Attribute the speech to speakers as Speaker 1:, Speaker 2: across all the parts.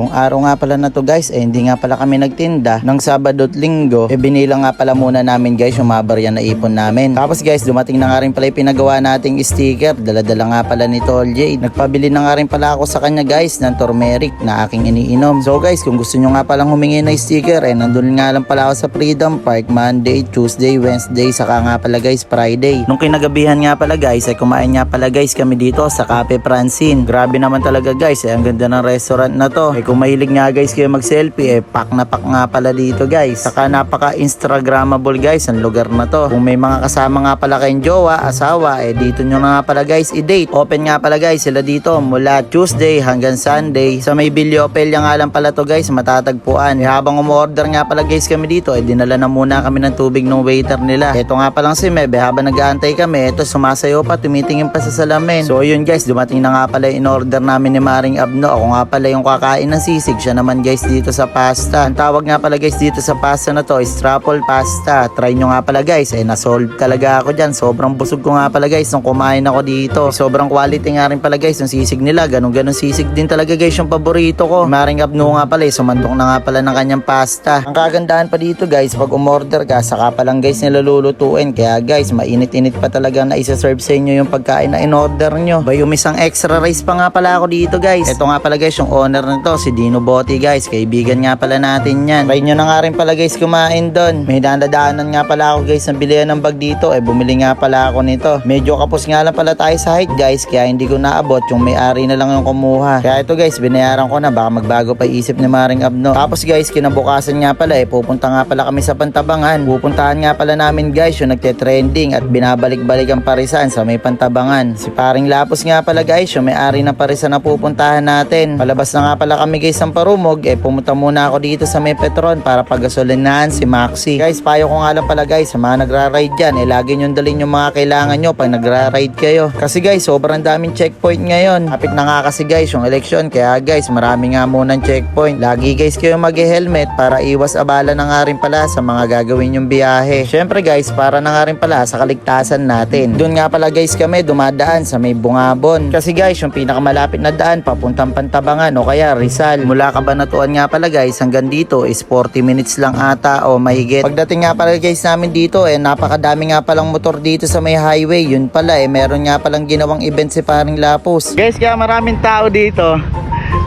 Speaker 1: Kung araw nga pala na to guys, eh hindi nga pala kami nagtinda. Nang Sabado at Linggo, eh binila nga pala muna namin guys yung mabarya na ipon namin. Tapos guys, dumating na nga rin pala yung pinagawa nating sticker. Dala-dala nga pala ni Tol J. Nagpabili na nga rin pala ako sa kanya guys ng turmeric na aking iniinom. So guys, kung gusto nyo nga palang humingi ng sticker, eh nandun nga lang pala ako sa Freedom Park Monday, Tuesday, Wednesday, saka nga pala guys Friday. Nung kinagabihan nga pala guys, ay kumain nga pala guys kami dito sa Cafe Francine. Grabe naman talaga guys, eh, ang ganda ng restaurant na to. Eh kung mahilig nga guys kayo mag-selfie, eh pak na pak nga pala dito guys. Saka napaka Instagrammable guys ang lugar na to. Kung may mga kasama nga pala kayong jowa, asawa, eh dito nyo nga pala guys i-date. Open nga pala guys sila dito mula Tuesday hanggang Sunday. Sa may Villopelya nga lang pala to guys, matatagpuan. Eh, habang umorder nga pala guys kami dito, eh dinala na muna kami ng tubig ng waiter nila. Ito nga palang si Mebe, habang nag-aantay kami, ito sumasayo pa, tumitingin pa sa salamin. So yun guys, dumating na nga pala in order namin ni Maring Abno. Ako nga pala yung kakain ng sisig. Siya naman guys dito sa pasta. Ang tawag nga pala guys dito sa pasta na to is truffle pasta. Try nyo nga pala guys. Eh nasolve talaga ako dyan. Sobrang busog ko nga pala guys nung kumain ako dito. Sobrang quality nga rin pala guys ng sisig nila. Ganun ganun sisig din talaga guys yung paborito ko. Maring Abno nga pala eh. Sumandok na nga pala ng kanyang pasta. Ang kagandahan pa dito guys pag umorder ka saka pa lang guys nilululutuin. Kaya guys mainit-init pa talaga na isa-serve sa inyo yung pagkain na in-order nyo. Ba yung isang extra rice pa nga pala ako dito guys. Ito nga pala guys yung owner nito si Dino Botti guys. Kaibigan nga pala natin yan. Try nyo na nga rin pala guys kumain doon. May dadaanan nga pala ako guys ng bilihan ng bag dito. Eh bumili nga pala ako nito. Medyo kapos nga lang pala tayo sa height guys. Kaya hindi ko naabot. Yung may-ari na lang yung kumuha. Kaya ito guys binayaran ko na. Baka magbago pa isip ni Maring Abno. Tapos guys kinabukasan nga pala eh. Pupunta nga pala kami sa Pantabangan. Pupuntahan nga pala namin guys yung nagte-trending at binabalik-balik ang parisan sa may Pantabangan. Si Paring Lapos nga pala guys yung may-ari ng parisan na pupuntahan natin. Palabas na nga pala kami guys ng Parumog. Eh pumunta muna ako dito sa may Petron para pagasolinahan si Maxi. Guys payo ko nga lang pala guys sa mga nagra-ride dyan. Eh lagi nyo dalhin yung mga kailangan nyo pag nagra-ride kayo. Kasi guys sobrang daming checkpoint ngayon. Kapit na nga kasi guys yung eleksyon. Kaya guys marami nga munang checkpoint. Lagi guys kayo mag-helmet para iwas abala na nga rin pala sa mga gagawin yung biyahe. Syempre guys para na nga rin pala sa kaligtasan natin. Doon nga pala guys kami dumadaan sa may Bungabon. Kasi guys yung pinakamalapit na daan papuntang Pantabangan o kaya Rizal. Mula Kabanatuan nga pala guys hanggang dito is 40 minutes lang ata o mahigit. Pagdating nga pala guys namin dito eh napakadami nga palang motor dito sa may highway. Yun pala eh meron nga palang ginawang event si Paring Lapus. Guys kaya maraming tao dito.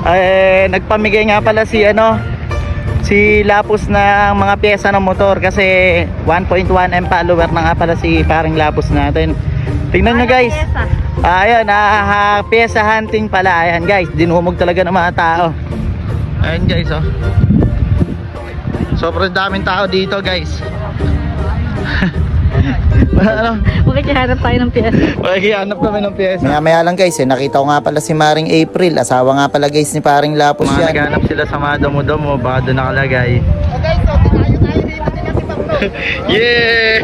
Speaker 1: Eh nagpamigay nga pala si ano si Lapus na mga pyesa ng motor kasi 1.1 M follower na nga pala si Paring Lapus natin. Tingnan nyo guys. Ayun, ah, ah, pyesa hunting pala. Ayan guys, dinumog talaga ng mga tao. Ayan guys, oh. Sobrang daming tao dito guys. ano?
Speaker 2: Makikihara tayo ng piyesa.
Speaker 1: Maghihanap kami ng pyesa. Maya maya lang guys, eh, nakita ko nga pala si Maring April. Asawa nga pala guys ni Paring Lapus
Speaker 3: Mga
Speaker 1: yan.
Speaker 3: naghanap sila sa mga damo-damo, baka doon nakalagay.
Speaker 1: Yeah!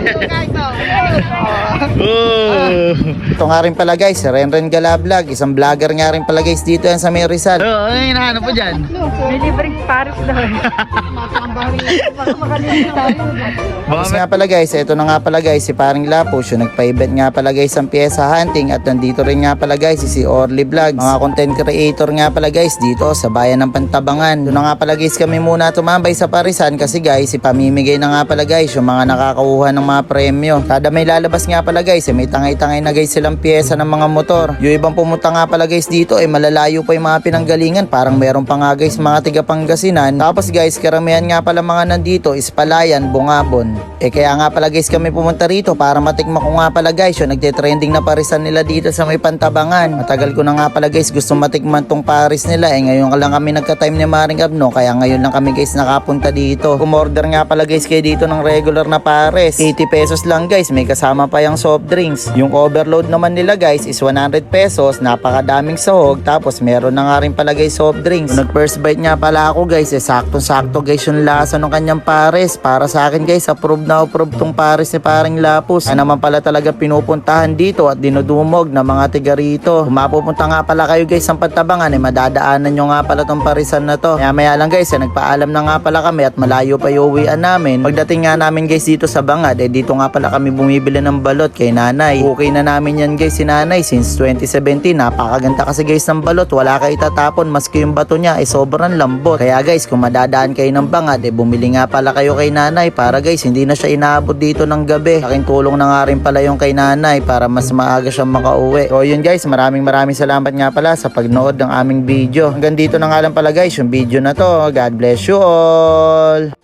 Speaker 1: Oh. Ito nga rin pala guys, si Renren Galablog. Isang vlogger nga rin pala guys dito yan sa may Rizal.
Speaker 3: Oo, ano yung hinahanap mo dyan?
Speaker 2: May libreng Paris daw.
Speaker 1: Tapos nga pala guys, ito na nga pala guys, si Paring Lapus, yung nagpa-event nga pala guys ang pyesa hunting at nandito rin nga pala guys si, si Orly Vlogs. Mga content creator nga pala guys dito sa bayan ng Pantabangan. Doon na nga pala guys kami muna tumambay sa Parisan kasi guys, ipamimigay na nga pala guys yung mga nakakakuha ng mga premyo. Kada may lalabas nga pala guys, eh, may tangay-tangay na guys silang pyesa ng mga motor. Yung ibang pumunta nga pala guys dito, eh malalayo pa yung mga pinanggalingan. Parang meron pa nga guys mga tiga Pangasinan. Tapos guys, karamihan nga pala mga nandito is Palayan, Bungabon. Eh kaya nga pala guys kami pumunta rito para matikma ko nga pala guys yung nagte-trending na parisan nila dito sa may Pantabangan. Matagal ko na nga pala guys gusto matikman tong Paris nila. Eh ngayon lang kami nagka-time ni Maring Abno kaya ngayon lang kami guys nakapunta dito. Umorder nga pala guys kayo dito ng regular na Paris. 80 pesos lang guys, may kasama pa yung soft drinks. Yung overload naman nila guys is 100 pesos, napakadaming sahog, tapos meron na nga rin pala guys soft drinks. Nung first bite nga pala ako guys, eh sakto-sakto guys yung lasa ng kanyang Paris. Para sa akin guys, approve na approve tong Paris ni paring Lapus. Kaya naman pala talaga pinupuntahan dito at dinudumog ng mga tiga rito. Kung mapupunta nga pala kayo guys sa Pantabangan, eh madadaanan nyo nga pala tong Parisan na to. Kaya maya lang guys, eh, nagpaalam na nga pala kami at malayo pa yung uwian namin. Pagdating nga naman namin guys dito sa Bangad, eh dito nga pala kami bumibili ng balot kay nanay. Okay na namin yan guys si nanay since 2017. Napakaganda kasi guys ng balot. Wala ka itatapon maski yung bato niya ay sobrang lambot. Kaya guys kung madadaan kayo ng Bangad, eh bumili nga pala kayo kay nanay para guys hindi na siya inaabot dito ng gabi. Aking tulong na nga rin pala yung kay nanay para mas maaga siyang makauwi. So yun guys, maraming maraming salamat nga pala sa pagnood ng aming video. Hanggang dito na nga lang pala guys yung video na to. God bless you all!